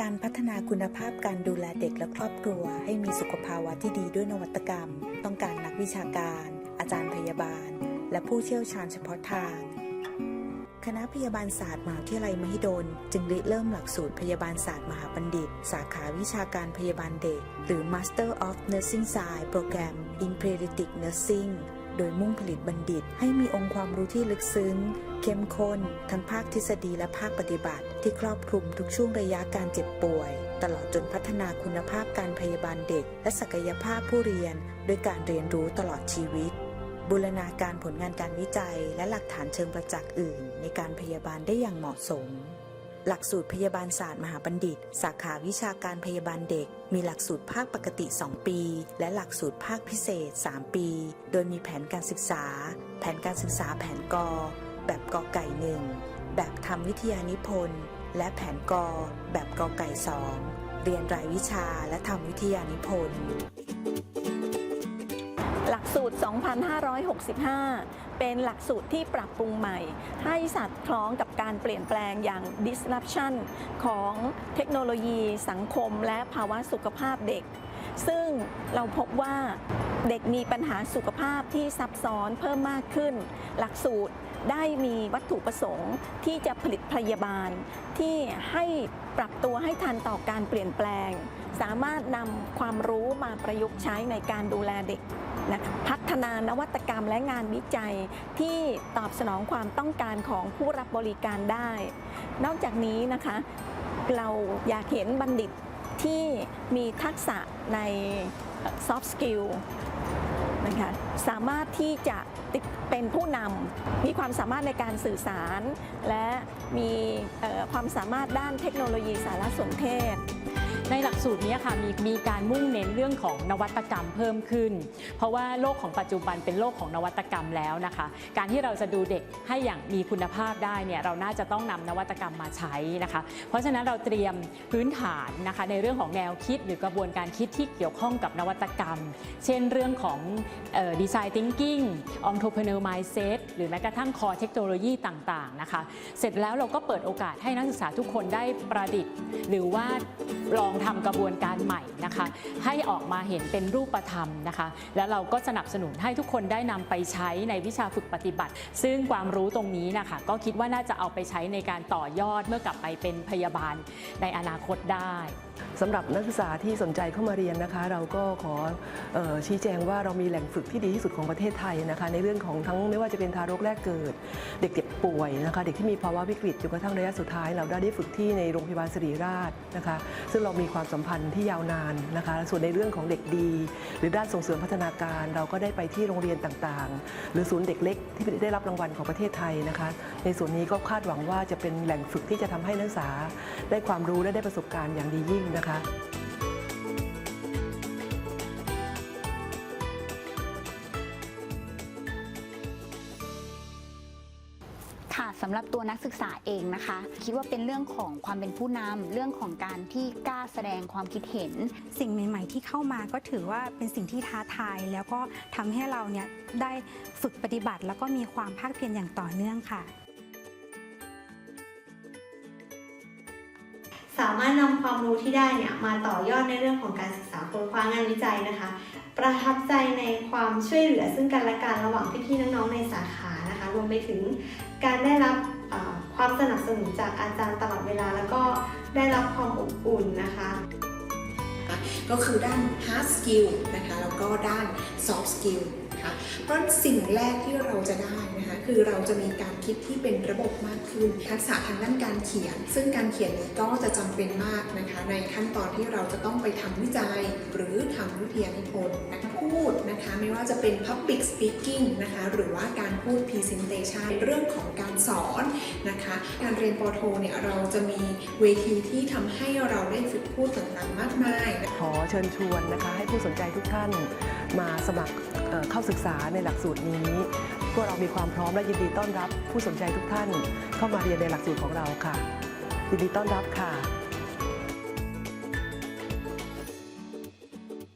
การพัฒนาคุณภาพการดูแลเด็กและครอบครัว ให้มีสุขภาวะที่ดีด้วยนวัตกรรม ต้องการนักวิชาการ อาจารย์พยาบาล และผู้เชี่ยวชาญเฉพาะทาง คณะพยาบาลศาสตร์มหาวิทยาลัยมหิดล จึงริเริ่มหลักสูตรพยาบาลศาสตร์มหาบัณฑิต สาขาวิชาการพยาบาลเด็ก หรือ Master of Nursing Science โปรแกรม in Pediatric Nursing โดยมุ่งผลิตบัณฑิต ให้มีองค์ความรู้ที่ลึกซึ้ง เข้มข้น ทั้งภาคทฤษฎีและภาคปฏิบัติ ที่ครอบคลุมทุกช่วงระยะการเจ็บป่วย ตลอดจนพัฒนาคุณภาพการพยาบาลเด็ก และศักยภาพผู้เรียน ด้วยการเรียนรู้ตลอดชีวิตบูรณาการผลงานการวิจัย และหลักฐานเชิงประจักษ์อื่น ในการพยาบาลได้อย่างเหมาะสม หลักสูตรพยาบาลศาสตร์มหาบัณฑิต สาขาวิชาการพยาบาลเด็ก มีหลักสูตรภาคปกติ 2 ปี และหลักสูตรภาคพิเศษ 3 ปี โดยมีแผนการศึกษา แผนการศึกษาแผนกอแบบกอไก่หนึ่งแบบทำวิทยานิพนธ์ และแผนกอแบบกอไก่สองเรียนรายวิชาและทำวิทยานิพนธ์ สูตร 2,565 เป็นหลักสูตรที่ปรับปรุงใหม่ ให้สอดคล้องกับการเปลี่ยนแปลงอย่าง disruption ของเทคโนโลยีสังคม และภาวะสุขภาพเด็ก ซึ่งเราพบว่าเด็กมีปัญหาสุขภาพที่ซับซ้อนเพิ่มมากขึ้น หลักสูตร ได้มีวัตถุประสงค์ที่จะผลิตพยาบาล ที่ให้ปรับตัวให้ทันต่อการเปลี่ยนแปลง สามารถนำความรู้มาประยุกต์ใช้ในการดูแลเด็กนะคะพัฒนานวัตกรรมและงานวิจัยที่ตอบสนองความต้องการของผู้รับบริการได้ นอกจากนี้นะคะ เราอยากเห็นบัณฑิตที่มีทักษะใน soft skill นะคะสามารถที่จะเป็นผู้นำมีความสามารถในการสื่อสาร และมีความสามารถด้านเทคโนโลยีสารสนเทศ ในหลักสูตรนี้ค่ะมีมีการมุ่งเน้นเรื่องของนวัตกรรมเพิ่มขึ้น เพราะว่าโลกของปัจจุบันเป็นโลกของนวัตกรรมแล้วนะคะ การที่เราจะดูเด็กให้อย่างมีคุณภาพได้เนี่ยเราน่าจะต้องนำนวัตกรรมมาใช้นะคะ เพราะฉะนั้นเราเตรียมพื้นฐานนะคะในเรื่องของแนวคิดหรือกระบวนการคิดที่เกี่ยวข้องกับนวัตกรรม เช่นเรื่องของดีไซน์ทิงกิ้งองค์ท p เนอร์มายเซตหรือแม้กระทั่งคอเทคโนโลยีต่างๆนะคะ เสร็จแล้วเราก็เปิดโอกาสให้นักศึกษาทุกคนได้ประดิษฐ์ หรือว่าลองทำกระบวนการใหม่นะคะ ให้ออกมาเห็นเป็นรูปธรรมนะคะ แล้วเราก็สนับสนุนให้ทุกคนได้นำไปใช้ในวิชาฝึกปฏิบัติ ซึ่งความรู้ตรงนี้นะคะก็คิดว่าน่าจะเอาไปใช้ในการต่อยอดเมื่อกลับไปเป็นพยาบาลในอนาคตได้สำหรับนักศึกษาที่สนใจเข้ามาเรียนนะคะ เราก็ขอออชี้แจงว่าเรามีแหล่งฝึกที่ดีที่สุดของประเทศไทยนะคะ ในเรื่องของทั้งไม่ว่าจะเป็นทารกแรกเกิด เด็กเจ็บป่วยนะคะ เด็กที่มีภาวะวิกฤตจนกระทั่งระยะสุดท้าย เราได้ได้ฝึกที่ในโรงพยาบาลศิริราชนะคะ ซึ่งเรามีความสัมพันธ์ที่ยาวนานนะคะ ส่วนในเรื่องของเด็กดี หรือด้านส่งเสริมพัฒนาการ เราก็ได้ไปที่โรงเรียนต่างๆ หรือศูนย์เด็กเล็กที่ได้รับรางวัลของประเทศไทยนะคะ ในส่วนนี้ก็คาดหวังว่าจะเป็นแหล่งฝึกที่จะทำให้นักศึกษา ได้ความรู้และได้ประสบการณ์อย่างดียิ่งนะคะ ค่ะสำหรับตัวนักศึกษาเองนะคะ คิดว่าเป็นเรื่องของความเป็นผู้นำเรื่องของการที่กล้าแสดงความคิดเห็น สิ่งใหม่ ๆ ที่เข้ามาก็ถือว่าเป็นสิ่งที่ท้าทาย แล้วก็ทำให้เราเนี่ยได้ฝึกปฏิบัติ แล้วก็มีความภาคเพียรอย่างต่อเนื่องค่ะามารถนำความรู้ที่ได้เนี่ยมาต่อยอดในเรื่องของการศึกษาค้นคว้างานวิจัยนะคะ ประทับใจในความช่วยเหลือซึ่งกันและกันระหว่างพี่ๆน้องๆในสาขานะคะ รวมไปถึงการได้รับความสนับสนุนจากอาจารย์ตลอดเวลา แล้วก็ได้รับความอบอุ่นนะคะก็คือด้าน hard skill นะคะ แล้วก็ด้าน soft skill นะคะ เพราะสิ่งแรกที่เราจะได้นะคะคือเราจะมีการคิดที่เป็นระบบมากขึ้น ทักษะทางด้านการเขียน ซึ่งการเขียนนี้ก็จะจำเป็นมากนะคะ ในขั้นตอนที่เราจะต้องไปทำวิจัย หรือทำวิทยานิพนธ์นะคะพูดนะคะ ไม่ว่าจะเป็น public speaking นะคะ หรือว่าการพูด presentation เรื่องของการสอนนะคะ การเรียนปอโทเนี่ยเราจะมีเวทีที่ทำให้เราได้ฝึกพูดต่างๆมากมาย ขอเชิญชวนนะคะ ให้ผู้สนใจทุกท่านมาสมัครเอ่อเข้าศึกษาในหลักสูตรนี้พวกเรามีความพร้อมและยินดีต้อนรับผู้สนใจทุกท่าน เข้ามาเรียนในหลักสูตรของเราค่ะ ยินดีต้อนรับค่ะ